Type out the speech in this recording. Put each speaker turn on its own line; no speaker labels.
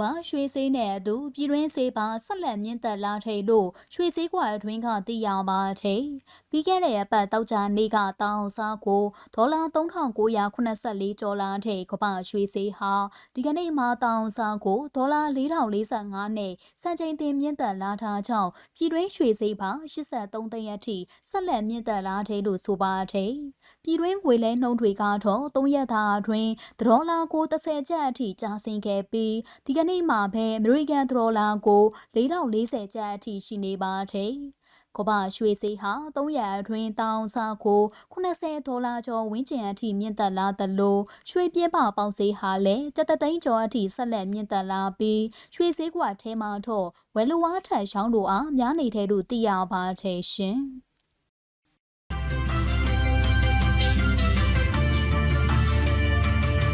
ဘာရွှေဆေးနဲ့အတူပြည်တွင်းဆေးပါဆက်လက်မြင့်တက်လာထိတ်လို့ရွှေဆေးကွာအတွင်းကသိရပါတဲ့ပြီးခဲ့တဲ့အပတ်တောက်ကြနေ့ကတောင်စားကိုဒေါ်လာ3984ကျော်လာတဲ့ကဘာရွှေဆေးဟာဒီကနေ့မှာတောင်စားကိုဒေါ်လာ4045နဲ့စံချိန်တင်မြင့်တက်လာတာကြောင့်ပြည်တွင်းရွှေဆေးပါ83သိန်းအထိဆက်လက်မြင့်တက်လာတဲ့လို့ဆိုပါတဲ့ပြည်တွင်းငွေလဲနှုန်းတွေကတော့3ရက်သားအတွင်းဒေါ်လာကို30ကျပ်အထိကျဆင်းခဲ့ပြီးဒီကနေ့မှာပဲအမေရိကန်ဒေါ်လာကို4040ကျပ်အထိရှိနေပါတယ်။ကမ္ဘာရွှေဈေးဟာ300အတွင်းတောင်စားကို80ဒေါ်လာကျော်ဝန်းကျင်အထိမြင့်တက်လာသလိုရွှေပြင်းပပေါက်ဈေးဟာလည်း7သိန်းကျော်အထိဆက်လက်မြင့်တက်လာပြီးရွှေဈေးကွာထဲမှာတော့ဝယ်လိုဝါထက်ရောင်းလိုအားများနေတဲ့လို့သိရပါတယ်ရှင်။